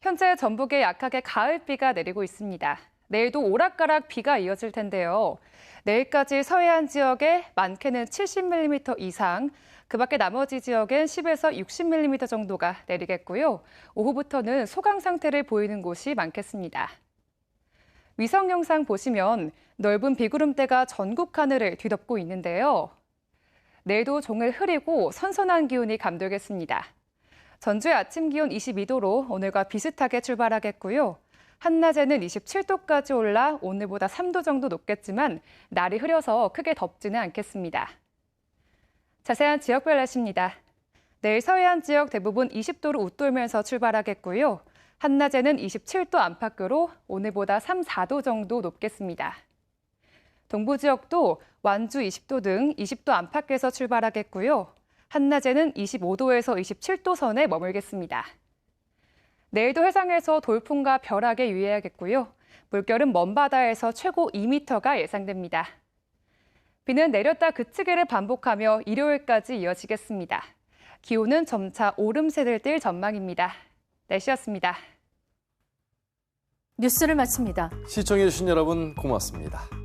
현재 전북에 약하게 가을비가 내리고 있습니다. 내일도 오락가락 비가 이어질 텐데요. 내일까지 서해안 지역에 많게는 70mm 이상, 그 밖에 나머지 지역엔 10에서 60mm 정도가 내리겠고요. 오후부터는 소강 상태를 보이는 곳이 많겠습니다. 위성 영상 보시면 넓은 비구름대가 전국 하늘을 뒤덮고 있는데요. 내일도 종일 흐리고 선선한 기온이 감돌겠습니다. 전주의 아침 기온 22도로 오늘과 비슷하게 출발하겠고요. 한낮에는 27도까지 올라 오늘보다 3도 정도 높겠지만 날이 흐려서 크게 덥지는 않겠습니다. 자세한 지역별 날씨입니다. 내일 서해안 지역 대부분 20도로 웃돌면서 출발하겠고요. 한낮에는 27도 안팎으로 오늘보다 3, 4도 정도 높겠습니다. 동부 지역도 완주 20도 등 20도 안팎에서 출발하겠고요. 한낮에는 25도에서 27도 선에 머물겠습니다. 내일도 해상에서 돌풍과 벼락에 유의해야겠고요. 물결은 먼 바다에서 최고 2m가 예상됩니다. 비는 내렸다 그치기를 반복하며 일요일까지 이어지겠습니다. 기온은 점차 오름세를 띨 전망입니다. 날씨였습니다. 뉴스를 마칩니다. 시청해주신 여러분 고맙습니다.